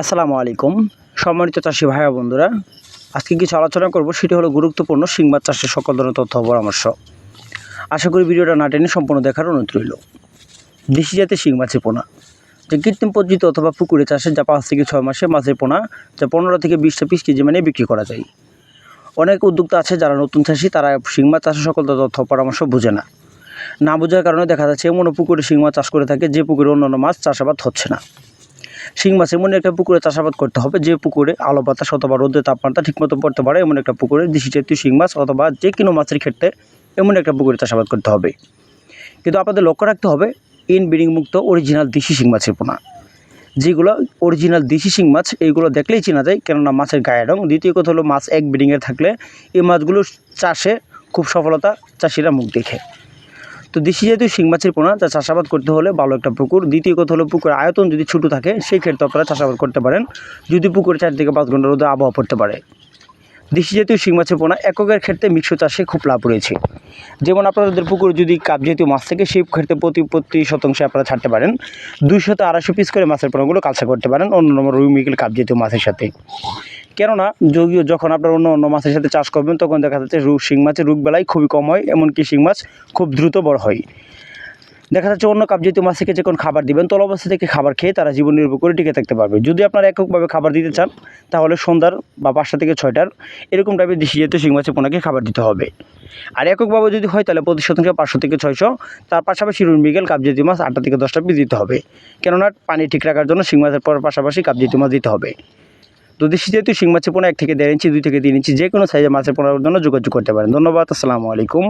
আসসালামু আলাইকুম। সম্মানিত চাষি ভাইয়া বন্ধুরা, আজকে কিছু আলোচনা করব, সেটি হলো গুরুত্বপূর্ণ মাছ চাষের সকল ধরনের তথ্য পরামর্শ। আশা করি ভিডিওটা না টেনে সম্পূর্ণ দেখার অনুরোধ রইল। দেশি জাতের শিং মাছের পোনা, যে কৃত্রিম পদ্ধতি অথবা পুকুরে চাষে যা পাঁচ থেকে ছয় মাসে মাছের পোনা, যা পনেরো থেকে বিশটা পিস কেজি মানে বিক্রি করা যায়। অনেক উদ্যোক্তা আছে যারা নতুন চাষি, তারা শিং মাছ চাষের সকল তথ্য পরামর্শ বোঝে না। না বোঝার কারণে দেখা যাচ্ছে এমন পুকুরে শিং মাছ চাষ করে থাকে, যে পুকুরে অন্যান্য মাছ চাষাবাদ হচ্ছে না। শিং মাছ এমন একটা পুকুরে চাষাবাদ করতে হবে, যে পুকুরে আলো বাতাস অথবা রোদের তাপমাত্রা ঠিকমতো পড়তে পারে, এমন একটা পুকুরে দেশি জাতীয় শিং মাছ অথবা যে কোনো মাছের ক্ষেত্রে এমন একটা পুকুরে চাষাবাদ করতে হবে। কিন্তু আপনাদের লক্ষ্য রাখতে হবে ইন ব্রিডিং মুক্ত অরিজিনাল দেশি শিং মাছের পোনা। যেগুলো অরিজিনাল দেশি শিং মাছ, এইগুলো দেখলেই চেনা যায়, কেননা মাছের গায়ের রং। দ্বিতীয় কথা হলো, মাছ এক ব্রিডিংয়ে থাকলে এই মাছগুলো চাষে খুব সফলতা, চাষিরা মুখ দেখে। তো দেশি জাতীয় শিং মাছের পোনা, যা চাষাবাদ করতে হলে ভালো একটা পুকুর। দ্বিতীয় কথা হলো পুকুরের আয়তন যদি ছোটো থাকে সেই ক্ষেত্রে আপনারা চাষাবাদ করতে পারেন, যদি পুকুরে চার থেকে পাঁচ ঘণ্টা রোদে আবহাওয়া পড়তে পারে। দেশি জাতীয় শিং মাছের পোনা এককের ক্ষেত্রে মিশ্র চাষে খুব লাভ রয়েছে। যেমন আপনাদের পুকুরে যদি কাপ জাতীয় মাছ থাকে, সেই ক্ষেত্রে প্রতি প্রতি শতাংশে আপনারা ছাড়তে পারেন। দুইশো আড়াইশো পিস করে মাছের পোনাগুলো কালচা করতে পারেন অন্য নম্বর রুই, মিগেল কাপ জাতীয় মাছের সাথে। কেননা যদিও যখন আপনার অন্য অন্য মাছের সাথে চাষ করবেন, তখন দেখা যাচ্ছে রোগ শিং মাছের রোগ বেলায় খুবই কম হয়, এমনকি শিং মাছ খুব দ্রুত বড় হয়। দেখা যাচ্ছে অন্য কাপ জাতীয় মাছকে যখন খাবার দিবেন তল অবস্থা থেকে খাবার খেয়ে তারা জীবন নির্ভর করে টিকে থাকতে পারবে। যদি আপনারা এককভাবে খাবার দিতে চান, তাহলে সন্ধ্যার বা পাঁচটা থেকে ছয়টার এরকম টাইপের দেশি জাতীয় শিং মাছের পোনাকে খাবার দিতে হবে। আর এককভাবে যদি হয়, তাহলে প্রতি শতাংশ পাঁচশো থেকে ছয়শো, তার পাশাপাশি রুই বিকেল কাপ জাতীয় মাছ আটটা থেকে দশটা পিস দিতে হবে। কেননা পানি ঠিক রাখার জন্য শিং মাছের পর পাশাপাশি কাপ জাতীয় মাছ দিতে হবে। তো দেশি জাতীয় শিং মাছের পোনা এক থেকে দেড় ইঞ্চি, দুই থেকে তিন ইঞ্চি যে কোনো সাইজের মাছের পোনার জন্য যোগাযোগ করতে পারেন। ধন্যবাদ, আসসালামু আলাইকুম।